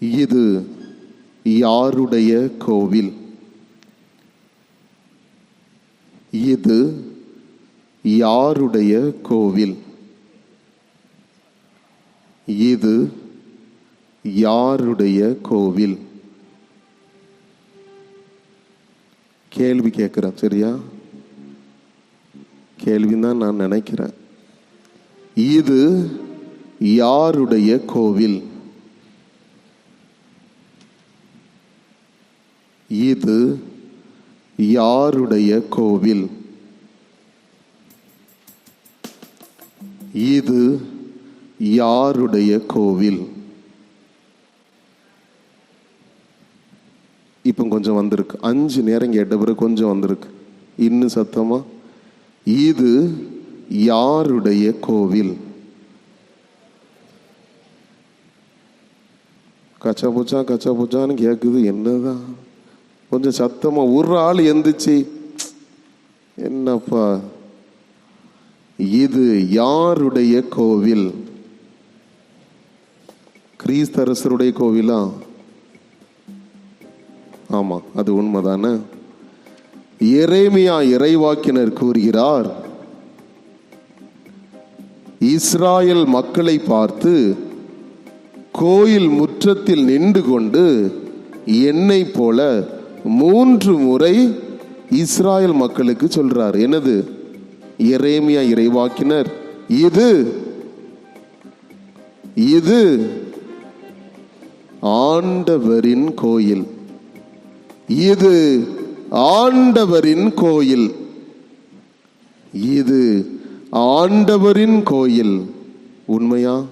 இது யாருடைய கோவில்? இது யாருடைய கோவில்? இது யாருடைய கோவில்? கேள்வி கேட்குறேன் சரியா? கேள்வின்னு தான் நான் நினைக்கிறேன். இது யாருடைய கோவில்? இது யாருடைய கோவில்? இது யாருடைய கோவில்? இப்போ கொஞ்சம் வந்திருக்கு. அஞ்சு நேரம் கேட்ட பிறகு கொஞ்சம் வந்திருக்கு. இன்னும் சத்தமா? இது யாருடைய கோவில்? கச்சா பூச்சா கச்சா பூச்சான்னு கேட்குது என்னதான்? கொஞ்சம் சத்தமாக ஒரு ஆள் எந்திரிச்சு என்னப்பா இது யாருடைய கோவில்? கிறிஸ்தரசருடைய கோவிலா? ஆமாம் அது உண்மைதானே? எரேமியா இறைவாக்கினர் கூறுகிறார் இஸ்ராயல் மக்களை பார்த்து கோயில் முற்றத்தில் நின்று கொண்டு என்னை போல மூன்று முறை இஸ்ராயல் மக்களுக்கு சொல்றார். என்னது? எரேமியா இறைவாக்கினர். இது இது ஆண்டவரின் கோயில். இது ஆண்டவரின் கோயில். இது ஆண்டவரின் கோயில். உண்மையா?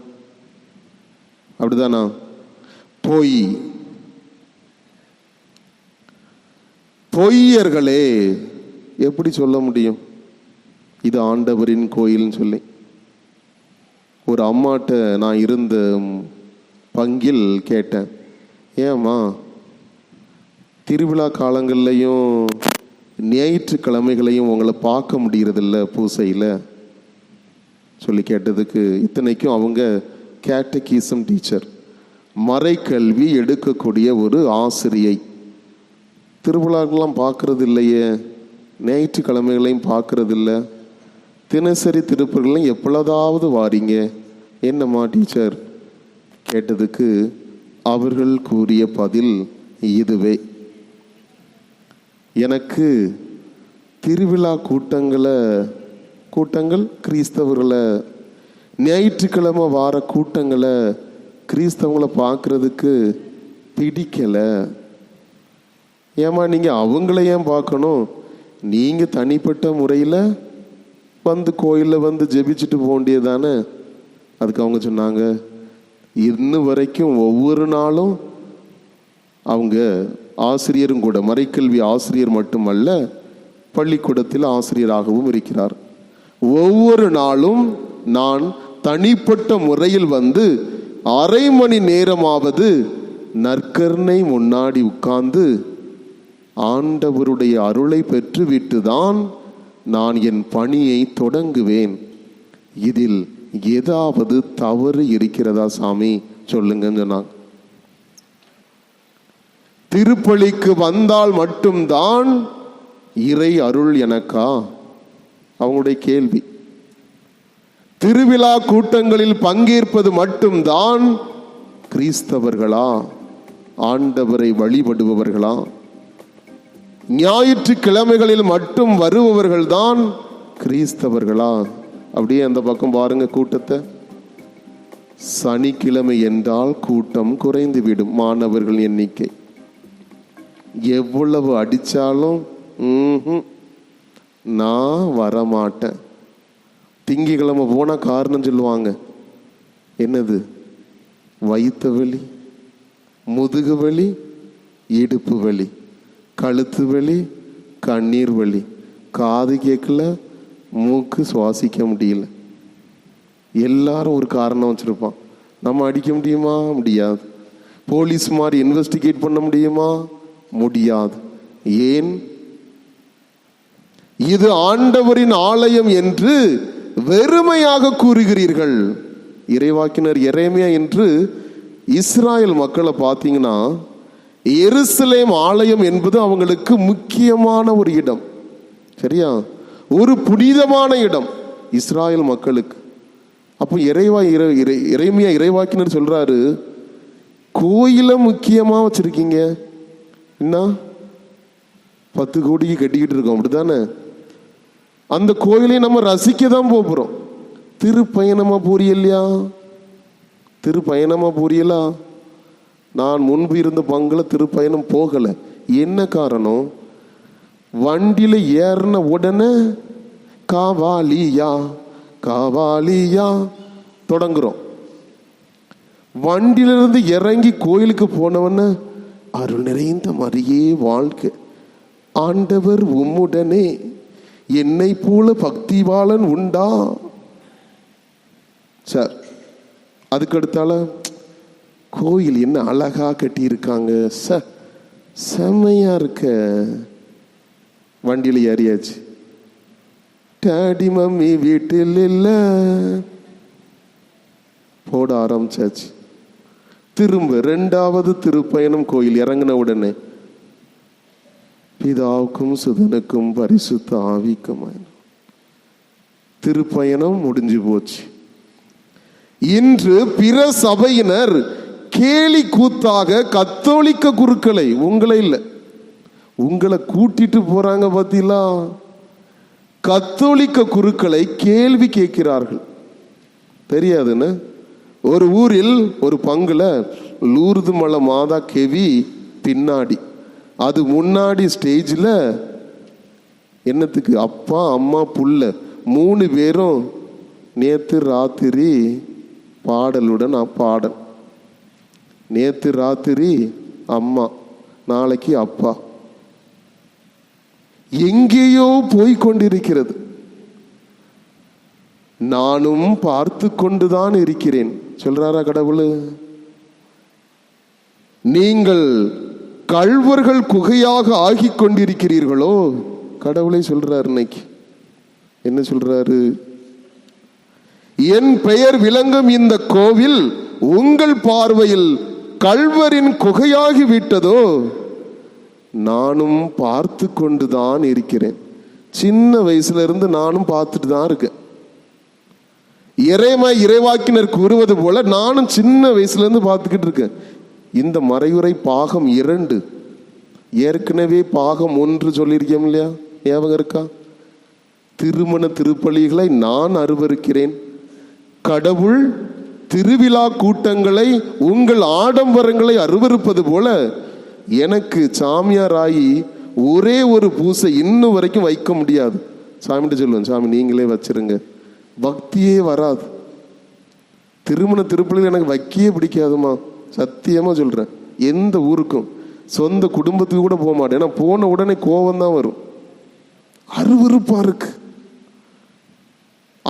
அப்படிதானா? பொய். பொய்யர்களே எப்படி சொல்ல முடியும்? இது ஆண்டவரின் கோயில்னு சொல்லி. ஒரு அம்மாட்ட நான் இருந்த பங்கில் கேட்டேன். ஏம்மா திருவிழா காலங்கள்லையும் ஞாயிற்றுக்கிழமைகளையும் உங்களை பார்க்க முடியறதில்ல பூசையில்? சொல்லி கேட்டதுக்கு இத்தனைக்கும் அவங்க கேட்டகீசம் டீச்சர். மறைக்கல்வி எடுக்கக்கூடிய ஒரு ஆசிரியை. திருவிழாக்கள்லாம் பார்க்கறது இல்லையே ஞாயிற்றுக்கிழமைகளையும் பார்க்கறது இல்லை தினசரி திருப்பர்களையும் எப்பொழுதாவது வாரீங்க? என்னம்மா டீச்சர்? கேட்டதுக்கு அவர்கள் கூறிய பதில் இதுவே. எனக்கு திருவிழா கூட்டங்களை கூட்டங்கள் கிறிஸ்தவர்களை ஞாயிற்றுக்கிழமை வார கூட்டங்களை கிறிஸ்தவங்களை பார்க்கறதுக்கு பிடிக்கலை. ஏமா நீங்கள் அவங்கள ஏன் பார்க்கணும்? நீங்கள் தனிப்பட்ட முறையில் வந்து கோயிலில் வந்து ஜெபிச்சுட்டு போக வேண்டியதானே அதுக்கு அவங்க சொன்னாங்க இன்னும் வரைக்கும் ஒவ்வொரு நாளும் அவங்க ஆசிரியரும் கூட மறைக்கல்வி ஆசிரியர் மட்டுமல்ல பள்ளிக்கூடத்தில் ஆசிரியராகவும் இருக்கிறார். ஒவ்வொரு நாளும் நான் தனிப்பட்ட முறையில் வந்து அரை மணி நேரமாவது நற்கர்ணை முன்னாடி உட்கார்ந்து ஆண்டவருடைய அருளை பெற்றுவிட்டுதான் நான் என் பணியை தொடங்குவேன். இதில் ஏதாவது தவறு இருக்கிறதா சாமி? சொல்லுங்கன்னு சொன்னாங்க திருப்பலிக்கு வந்தால் மட்டும்தான் இறை அருள் எனக்கா? அவங்களுடைய கேள்வி. திருவிழா கூட்டங்களில் பங்கேற்பது மட்டும்தான் கிறிஸ்தவர்களா? ஆண்டவரை வழிபடுபவர்களா? ஞாயிற்றுக்கிழமைகளில் மட்டும் வருபவர்கள்தான் கிறிஸ்தவர்களா? அப்படியே அந்த பக்கம் பாருங்க கூட்டத்தை. சனிக்கிழமை என்றால் கூட்டம் குறைந்துவிடும் மாணவர்கள் எண்ணிக்கை. எவ்வளவு அடித்தாலும் நான் வரமாட்டேன். திங்கிக்கிழமை போனால் காரணம் சொல்லுவாங்க. என்னது? வயிற்று வலி முதுகு வலி இடுப்பு வலி. கழுத்து வலி கண்ணீர் வலி. காது கேட்கல மூக்கு சுவாசிக்க முடியல. எல்லாரும் ஒரு காரணம் வச்சுருப்பான். நம்ம அடிக்க முடியுமா? முடியாது. போலீஸ் மாதிரி இன்வெஸ்டிகேட் பண்ண முடியுமா? முடியாது. ஏன்? இது ஆண்டவரின் ஆலயம் என்று வெறுமையாக கூறுகிறீர்கள். இறைவாக்கினர் இறைமையா என்று இஸ்ராயல் மக்களை பார்த்தீங்கன்னா எருசலேம் ஆலயம் என்பது அவங்களுக்கு முக்கியமான ஒரு இடம். சரியா? ஒரு புனிதமான இடம். இஸ்ராயல் மக்களுக்கு. அப்போ இறைவா இறை இறை- இறைமையா இறைவாக்கினர் சொல்றாரு கோயிலை முக்கியமாக வச்சிருக்கீங்க. என்ன? பத்து கோடிக்கு கட்டிக்கிட்டு இருக்கோம். அப்படித்தானே? அந்த கோயிலையும் நம்ம ரசிக்க தான் போகிறோம் திருப்பயணமா போறியல்லையா திருப்பயணமா போறியலா நான் முன்பு இருந்த பங்கில் திருப்பயணம் போகலை. என்ன காரணம்? வண்டியில் ஏறின உடனே காவாலியா காவாலியா தொடங்குறோம். வண்டியிலிருந்து இறங்கி கோயிலுக்கு போனவன அருள் நிறைந்த மாதிரியே வாழ்க்கை ஆண்டவர் உம்முடனே என்னை போல பக்திவாளன் உண்டா? சார் அதுக்கு அடுத்தால கோயில் என்ன அழகா கட்டியிருக்காங்க. ச செம்மையா இருக்க. வண்டியில் ஏறியாச்சு. டாடி மம்மி வீட்டில் இல்லை. போட ஆரம்பிச்சாச்சு. திரும்ப ரெண்டாவது திருப்பயணம் கோயில் இறங்கின உடனே பிதாவுக்கும் சுதனுக்கும் பரிசுத்த ஆவிக்கும் திருப்பயணம் முடிஞ்சு போச்சு. இன்று பிற சபையினர் கேலி கூத்தாக கத்தோலிக்க குருக்களை உங்களை இல்லை. உங்களை கூட்டிட்டு போறாங்க பார்த்தீங்களா கத்தோலிக்க குருக்களை கேள்வி கேட்கிறார்கள். தெரியாதுன்னு? ஒரு ஊரில் ஒரு பங்குல லூர்து மலை மாதா கெவி பின்னாடி அது முன்னாடி ஸ்டேஜில் என்னத்துக்கு? அப்பா அம்மா புள்ள மூணு பேரும் நேற்று ராத்திரி பாடலுடன் பாடல் நேற்று ராத்திரி அம்மா நாளைக்கு அப்பா. எங்கேயோ போய்கொண்டிருக்கிறது நானும் பார்த்து கொண்டுதான் இருக்கிறேன். சொல்றாரா கடவுள்? நீங்கள் கள்வர்கள் குகையாக ஆகி கொண்டிருக்கிறீர்களோ? கடவுளை சொல்றார் இன்னைக்கு. என்ன சொல்றாரு? என் பெயர் விளங்கும் இந்த கோவில் உங்கள் பார்வையில் கள்வரின் குகையாகி விட்டதோ நானும் பார்த்து கொண்டுதான் இருக்கிறேன். சின்ன வயசுல இருந்து நானும் பார்த்துட்டு தான் இருக்கேன். இறைமை இறைவாக்கினர் கூறுவது போல நானும் சின்ன வயசுல இருந்து பார்த்துக்கிட்டு இருக்கேன். இந்த மறையுறை பாகம் இரண்டு. ஏற்கனவே பாகம் ஒன்று சொல்லியிருக்கோம் இல்லையா? ஞாபகம் இருக்கா? திருமண திருப்பலிகளை நான் அருவருக்கிறேன். கடவுள் திருவிழா கூட்டங்களை உங்கள் ஆடம்பரங்களை அருவருப்பது போல எனக்கு சாமியாராகி ஒரே ஒரு பூசை இன்னும் வரைக்கும் வைக்க முடியாது. சாமிகிட்ட சொல்லுவேன் சாமி நீங்களே வச்சிருங்க. பக்தியே வராது. திருமண திருப்பலியில் எனக்கு வைக்கவே பிடிக்காதுமா சத்தியமாக சொல்கிறேன் எந்த ஊருக்கும் சொந்த குடும்பத்துக்கு கூட போக மாட்டேன். ஏன்னா போன உடனே கோபம் தான் வரும். அருவறுப்பாக இருக்குது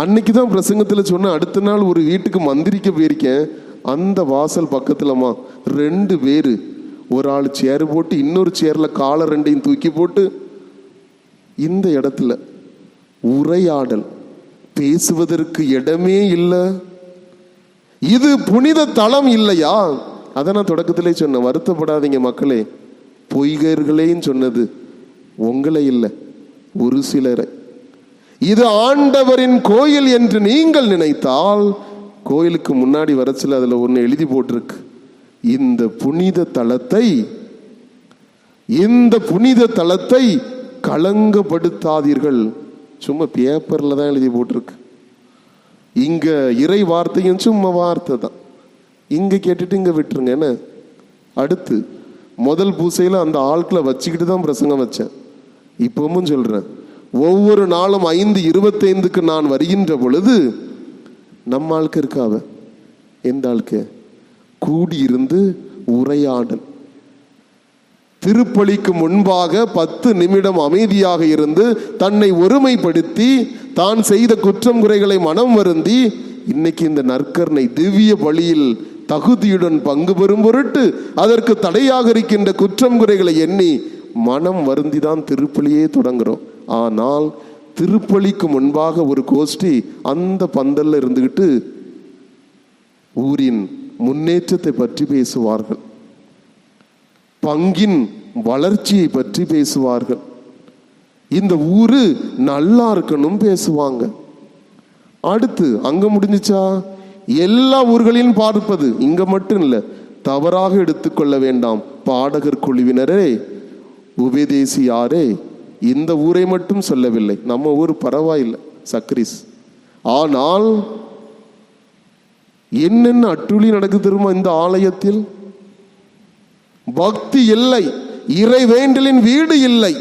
அன்னைக்கு தான் பிரசங்கத்தில் சொன்ன அடுத்த நாள் ஒரு வீட்டுக்கு மந்திரிக்க போயிருக்கேன். அந்த வாசல் பக்கத்துலம்மா ரெண்டு பேர். ஒரு ஆள் சேர் போட்டு இன்னொரு சேரில் காலை ரெண்டையும் தூக்கி போட்டு இந்த இடத்துல உரையாடல். பேசுவதற்கு இடமே இல்லை. இது புனித தலம் இல்லையா? அதை நான் தொடக்கத்திலே சொன்னேன். வருத்தப்படாதீங்க மக்களே. பொய்கர்களேன்னு சொன்னது உங்களை இல்லை ஒரு சிலரை. இது ஆண்டவரின் கோயில் என்று நீங்கள் நினைத்தால் கோயிலுக்கு முன்னாடி வரச்சில் அதில் ஒன்று எழுதி போட்டிருக்கு. இந்த புனித தலத்தை இந்த புனித தலத்தை கலங்கப்படுத்தாதீர்கள். சும்மா பேப்பரில் தான் எழுதி போட்டிருக்கு. இங்க இறை வார்த்தையும் சும்மா வார்த்தை தான். இங்க கேட்டுட்டு இங்க விட்டுருங்க என்ன? அடுத்து முதல் பூசையில் அந்த ஆட்களை வச்சுக்கிட்டு தான் பிரசங்கம் வச்சேன். இப்பவும் சொல்றேன். ஒவ்வொரு நாளும் ஐந்து இருபத்தைந்துக்கு நான் வருகின்ற பொழுது நம்ம ஆளுக்கு இருக்காவ எந்த ஆளுக்கு? கூடியிருந்து உரையாடல். திருப்பலிக்கு முன்பாக பத்து நிமிடம் அமைதியாக இருந்து தன்னை ஒருமைப்படுத்தி தான் செய்த குற்றம் குறைகளை மனம் வருந்தி இன்னைக்கு இந்த நற்கர்ணை திவ்ய வழியில் தகுதியுடன் பங்கு பெறும் பொருட்டு அதற்கு தடையாக இருக்கின்ற குற்றம் குறைகளை எண்ணி மனம் வருந்தி தான் திருப்பலியே தொடங்குறோம். ஆனால் திருப்பலிக்கு முன்பாக ஒரு கோஷ்டி அந்த பந்தல்ல இருந்துகிட்டு ஊரின் முன்னேற்றத்தை பற்றி பேசுவார்கள். பங்கின் வளர்ச்சியை பற்றி பேசுவார்கள். இந்த ஊரு நல்லா இருக்கணும் பேசுவாங்க. அடுத்து அங்க முடிஞ்சுச்சா? எல்லா ஊர்களையும் பார்ப்பது. இங்க மட்டும் இல்ல தவறாக எடுத்துக்கொள்ள வேண்டாம். பாடகர் குழுவினரே உபதேசியாரே இந்த ஊரை மட்டும் சொல்லவில்லை. நம்ம ஊர் பரவாயில்லை சக்ரிஸ். ஆனால் என்னென்ன அட்டுழி நடக்குது தெரியுமா இந்த ஆலயத்தில்? பக்தி இல்லை இறை வேண்டலின் வீடு இல்லை.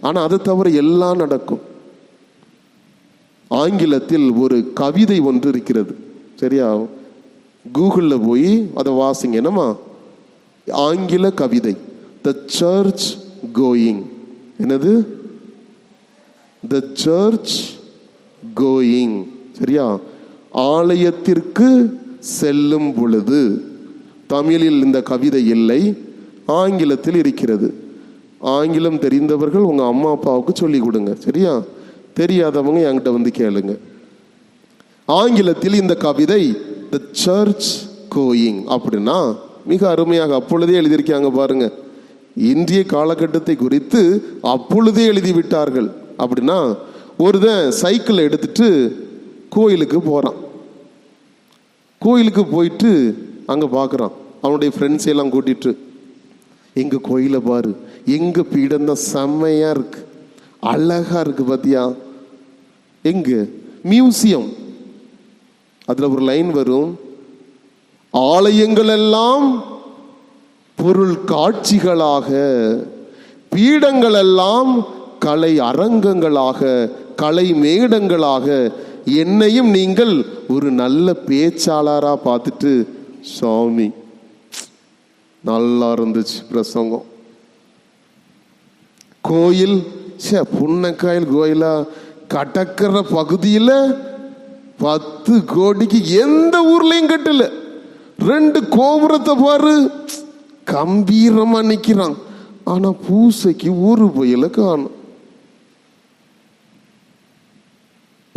ஆனா அது தவிர எல்லாம் நடக்கும். ஆங்கிலத்தில் ஒரு கவிதை ஒன்று இருக்கிறது. சரியா? கூகுளில் போய் அதை வாசிங்க. என்னமா ஆங்கில கவிதை த சர்ச் கோயிங் என்னது? த சர்ச் கோயிங் சரியா? ஆலயத்திற்கு செல்லும் பொழுது தமிழில் இந்த கவிதை இல்லை ஆங்கிலத்தில் இருக்கிறது. ஆங்கிலம் தெரிந்தவர்கள் உங்கள் அம்மா அப்பாவுக்கு சொல்லி கொடுங்க. சரியா? தெரியாதவங்க என்கிட்ட வந்து கேளுங்க. ஆங்கிலத்தில் இந்த கவிதை த சர்ச் கோயிங் அப்படின்னா மிக அருமையாக அப்பொழுதே எழுதியிருக்காங்க பாருங்கள் இன்றைய காலகட்டத்தை குறித்து அப்பொழுதே எழுதி விட்டார்கள் அப்படின்னா ஒருதன் சைக்கிளை எடுத்துட்டு கோயிலுக்கு போகிறான் கோயிலுக்கு போயிட்டு அங்கே பார்க்குறான் அவனுடைய ஃப்ரெண்ட்ஸ் எல்லாம் கூட்டிட்டு எங்கள் கோயிலை பாரு எங்கள் பீடம் தான் செம்மையா இருக்கு. அழகா இருக்கு பார்த்தியா எங்க? மியூசியம். அதில் ஒரு லைன் வரும் ஆலயங்கள் எல்லாம் பொருள் காட்சிகளாக பீடங்கள் எல்லாம் கலை அரங்கங்களாக கலை மேடங்களாக என்னையும் நீங்கள் ஒரு நல்ல பேச்சாளராக பார்த்துட்டு சாமி நல்லா இருந்துச்சு பிரசங்கம். கோயில் சே புன்னக்காயில் கோயிலா? கடற்கர பகுதியில் பத்து கோடிக்கு எந்த ஊர்லையும் கட்டல. ரெண்டு கோபுரத்தை பாரு கம்பீரமாக நிற்கிறான் ஆனால் பூசைக்கு ஒரு புயல காணும்.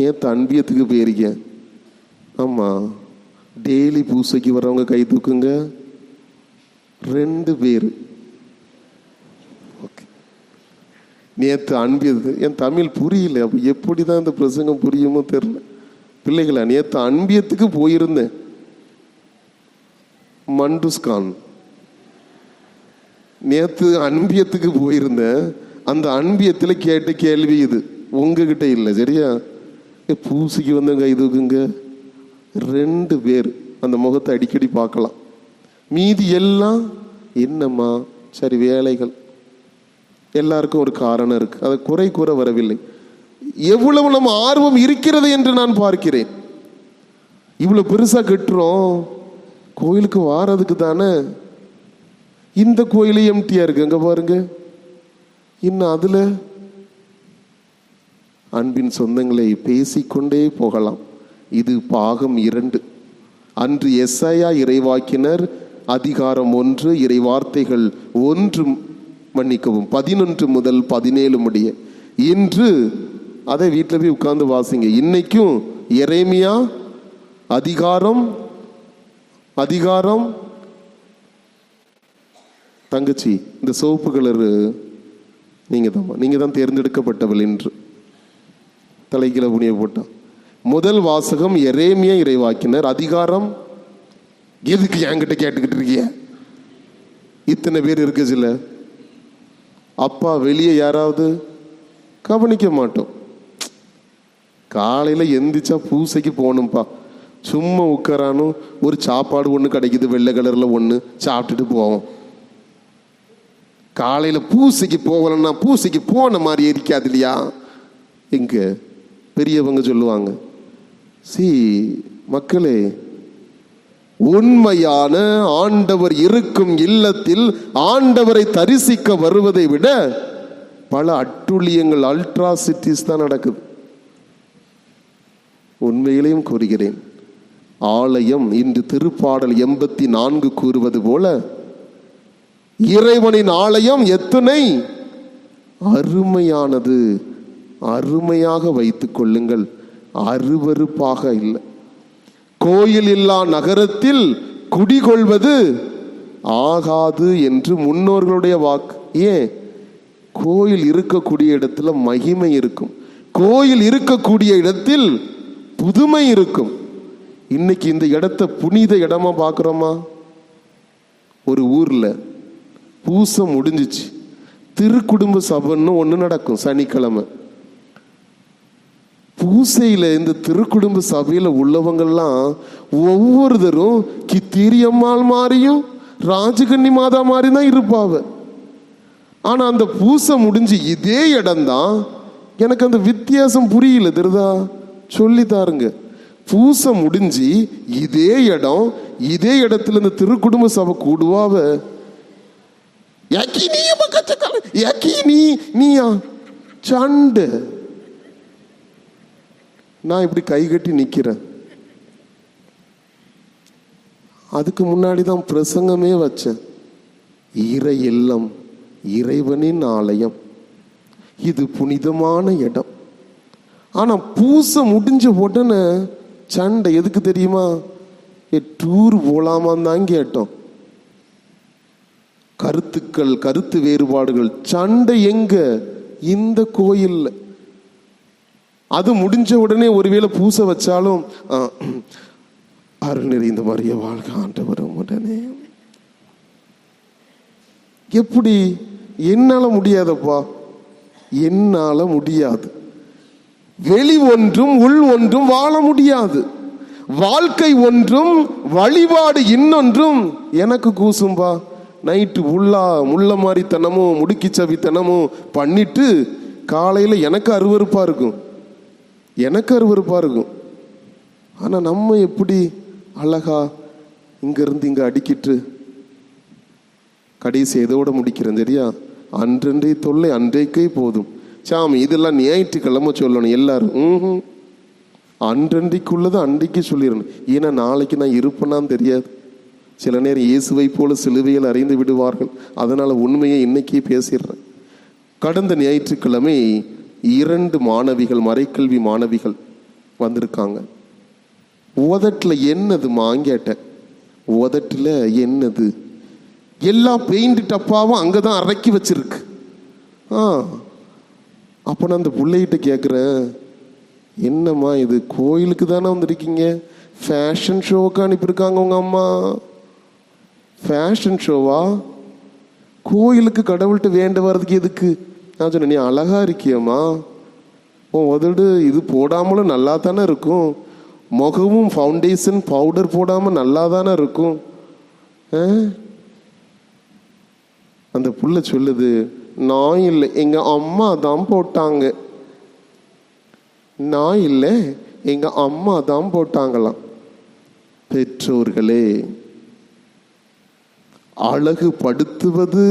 ஏன் தன்பியத்துக்கு போயிருக்கேன் ஆமாம் டெய்லி பூசைக்கு வரவங்க கை தூக்குங்க. ரெண்டு பேர். ஓகே. நேற்று அன்பியது என் தமிழ் புரியல. அப்போ எப்படி தான் இந்த பிரசங்கம் புரியுமோ தெரில பிள்ளைகளா நேற்று அன்பியத்துக்கு போயிருந்தேன்? மண்டுஸ்கான். நேற்று அன்பியத்துக்கு போயிருந்தேன். அந்த அன்பியத்தில் கேட்ட கேள்வி இது. உங்ககிட்ட இல்லை சரியா? பூசிக்கு வந்தவங்க இதுக்குங்க. ரெண்டு பேர் அந்த முகத்தை அடிக்கடி பார்க்கலாம். மீதி எல்லாம் என்னம்மா? சரி வேலைகள். எல்லாருக்கும் ஒரு காரணம் இருக்கு. அதை குறை கூற வரவில்லை. எவ்வளவு நம்ம ஆர்வம் இருக்கிறது என்று நான் பார்க்கிறேன். இவ்வளோ பெருசாக கட்டுறோம். கோயிலுக்கு வாரதுக்கு தானே இந்த கோயிலே எம்டியா இருக்கு. அங்க பாருங்க? இன்னும் அதுல? அன்பின் சொந்தங்களை பேசிக்கொண்டே போகலாம். இது பாகம் இரண்டு. அன்று எஸ்ஐயா இறைவாக்கினர் அதிகாரம் ஒன்று இறை வார்த்தைகள் ஒன்று மன்னிக்கவும் பதினொன்று முதல் பதினேழு முடிய. இன்று அதை வீட்டில் போய் உட்கார்ந்து வாசிங்க. இன்னைக்கும் இறைமையா அதிகாரம் அதிகாரம் தங்கச்சி இந்த சிவப்பு கலர் நீங்கள் தான் நீங்கள் தான் தேர்ந்தெடுக்கப்பட்டவள் என்று தலைக்கில புனிய போட்டான் முதல் வாசகம் எரேமிய இறைவாக்கினர். அதிகாரம் எதுக்கு என்கிட்ட கேட்டுக்கிட்டு இருக்கிய இத்தனை பேர் இருக்கு சில. அப்பா வெளியே யாராவது? கவனிக்க மாட்டோம். காலையில் எந்திரிச்சா பூசைக்கு போகணும்ப்பா சும்மா உட்காரானும். ஒரு சாப்பாடு ஒன்று கிடைக்குது வெள்ளை கலரில் ஒன்று சாப்பிட்டுட்டு போவோம். காலையில் பூசைக்கு போகலன்னா பூசைக்கு போன மாதிரி இருக்காது இல்லையா? இங்கே பெரியவங்க சொல்லுவாங்க சி மக்களே உண்மையான ஆண்டவர் இருக்கும் இல்லத்தில் ஆண்டவரை தரிசிக்க வருவதை விட பல அட்டுழியங்கள் அல்ட்ராசிட்டிஸ் தான் நடக்குது. உண்மையிலையும் கூறுகிறேன். ஆலயம் இன்று திருப்பாடல் எண்பத்தி நான்கு கூறுவது போல இறைவனின் ஆலயம் எத்தனை? அருமையானது. அருமையாக வைத்துக் கொள்ளுங்கள். அருவருப்பாக இல்லை. கோயில் இல்லா நகரத்தில் குடிகொள்வது ஆகாது என்று முன்னோர்களுடைய வாக்கு. ஏன்? கோயில் இருக்கக்கூடிய இடத்துல மகிமை இருக்கும். கோயில் இருக்கக்கூடிய இடத்தில் புதுமை இருக்கும். இன்னைக்கு இந்த இடத்த புனித இடமா பார்க்குறோமா? ஒரு ஊரில் பூசம் முடிஞ்சிச்சு. திருக்குடும்ப சபைன்னு ஒன்று நடக்கும் சனிக்கிழமை. பூசையில் இந்த திருக்குடும்ப சபையில் உள்ளவங்கள்லாம் ஒவ்வொருத்தரும் கித்திரியம்மாள் மாறியும் ராஜகன்னி மாதா மாதிரி தான் இருப்பாவ. ஆனால் அந்த பூசை முடிஞ்சு இதே இடம்தான் எனக்கு அந்த வித்தியாசம் புரியல திருதா சொல்லி தாருங்க. பூசை முடிஞ்சு இதே இடம் இதே இடத்துல இந்த திருக்குடும்ப சபை கூடுவாவ. யாக்கி நீ பக்கத்துக்கால யாக்கி நீ நீயா சண்டை நான் இப்படி கை கட்டி நிற்கிறேன் அதுக்கு முன்னாடி தான் பிரசங்கமே வச்சேன் இறை இல்லம் இறைவனின் ஆலயம் இது புனிதமான இடம் ஆனால் பூசை முடிஞ்ச உடனே சண்டை எதுக்கு தெரியுமா ஏ டூர் போகலாமான்னு தான் கேட்டோம் கருத்துக்கள் கருத்து வேறுபாடுகள். சண்டை எங்க? இந்த கோயில்ல. அது முடிஞ்ச உடனே ஒருவேளை பூசை வச்சாலும் ஆ, அருள் இந்த மரிய வாழ்க ஆண்டவரும் உடனே எப்படி? என்னால முடியாதப்பா. என்னால முடியாது. வெளி ஒன்றும் உள் ஒன்றும் வாழ முடியாது. வாழ்க்கை ஒன்றும் வழிபாடு இன்னொன்றும் எனக்கு கூசும்பா. நைட்டு உள்ளா முள்ள மாதிரி தனமும் முடுக்கி சவித்தனமும் பண்ணிட்டு காலையில் எனக்கு அருவறுப்பாக இருக்கும். எனக்கு அருவறுப்பாக இருக்கும். ஆனால் நம்ம எப்படி அழகா இங்கேருந்து இங்கே அடிக்கிட்டு கடைசி எதோட முடிக்கிறேன் சரியா அன்றன்றே தொல்லை அன்றைக்கே போதும். சாமி இதெல்லாம் ஞாயிற்றுக்கிழமை சொல்லணும் எல்லாரும். ம்ஹும். அன்றன்றைக்குள்ளது அன்றைக்கு சொல்லிடணும். ஏன்னா நாளைக்கு நான் இருப்பேனான்னு தெரியாது. சில நேரம் இயேசுவை போல சிலுவையில் அறிந்து விடுவார்கள். அதனால் உண்மையை இன்னைக்கே பேசிடுறேன். கடந்த ஞாயிற்றுக்கிழமை இரண்டு மாணவிகள் மறைக்கல்வி மாணவிகள் வந்திருக்காங்க. உதட்டில் என்னது கேட்டேன் உதட்டில் என்னது? எல்லா பெயிண்ட் டப்பாவும் அங்கே தான் அரைக்கி வச்சிருக்கு. ஆ அப்போ நான் அந்த பிள்ளைகிட்ட கேட்குறேன் என்னம்மா இது கோயிலுக்கு தானே வந்திருக்கீங்க? ஃபேஷன் ஷோவுக்கு அனுப்பியிருக்காங்க உங்கள் அம்மா. ஃபேஷன் ஷோவா கோயிலுக்கு கடவுள்கிட்ட வேண்ட வர்றதுக்கு எதுக்கு? நான் சொன்னேன் நீ அழகா இருக்கியம்மா. உன் உதடு இது போடாமலும் நல்லா தானே இருக்கும். முகமும் ஃபவுண்டேஷன் பவுடர் போடாமல் நல்லா தானே இருக்கும். ஆ? அந்த புள்ள சொல்லுது நான் இல்லை எங்க அம்மா தான் போட்டாங்க. நான் இல்லை எங்க அம்மா தான் போட்டாங்களாம். பெற்றோர்களே அழகு படுத்துவது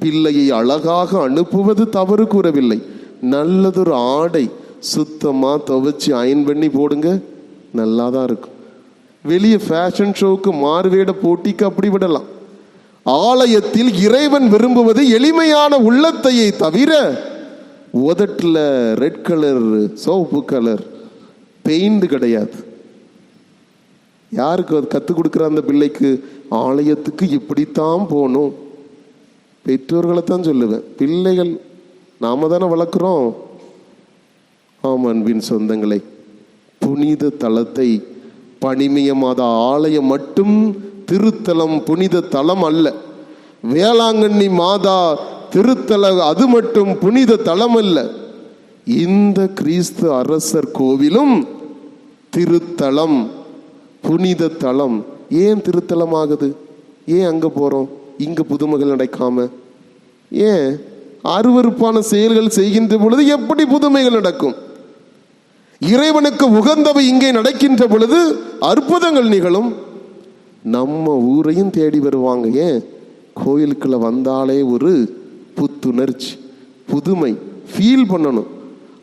பிள்ளையை அழகாக அனுப்புவது தவறு கூறவில்லை. நல்லதொரு ஆடை சுத்தமாக துவைச்சி அயன் பண்ணி போடுங்க நல்லா தான் இருக்கும். வெளியே ஃபேஷன் ஷோவுக்கு மாறுவேட போட்டிக்கு அப்படி விடலாம். ஆலயத்தில் இறைவன் விரும்புவது எளிமையான உள்ளத்தையை தவிர உதட்டில் red colour soap colour paint கிடையாது. யாருக்கு அது கற்றுக் கொடுக்குற அந்த பிள்ளைக்கு ஆலயத்துக்கு இப்படித்தான் போகணும்? பெற்றோர்களை தான் சொல்லுவேன். பிள்ளைகள் நாம தானே வளர்க்குறோம். ஆம் அன்பின் சொந்தங்களை புனித தலத்தை பனிமயமாத ஆலயம் மட்டும் திருத்தலம் புனித தலம் அல்ல. வேளாங்கண்ணி மாதா திருத்தல அது மட்டும் புனித தலம் அல்ல. இந்த கிறிஸ்து அரசர் கோவிலும் திருத்தலம். புனித தலம் ஏன் திருத்தலம் ஆகுது ஏன் அங்கே போகிறோம் இங்கே புதுமைகள் நடக்காம? ஏன் அருவருப்பான செயல்கள் செய்கின்ற பொழுது எப்படி புதுமைகள் நடக்கும்? இறைவனுக்கு உகந்தவை இங்கே நடக்கின்ற பொழுது அற்புதங்கள் நிகழும். நம்ம ஊரையும் தேடி வருவாங்க. ஏன்? கோயிலுக்குள்ள வந்தாலே ஒரு புத்துணர்ச்சி புதுமை ஃபீல் பண்ணணும்.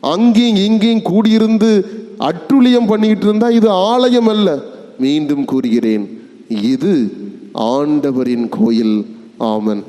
அங்கேயும் இங்கேயும் கூடியிருந்து அட்டுழியம் பண்ணிக்கிட்டு இருந்தா இது ஆலயம் அல்ல. மீண்டும் கூறுகிறேன் இது ஆண்டவரின் கோயில். ஆமன்.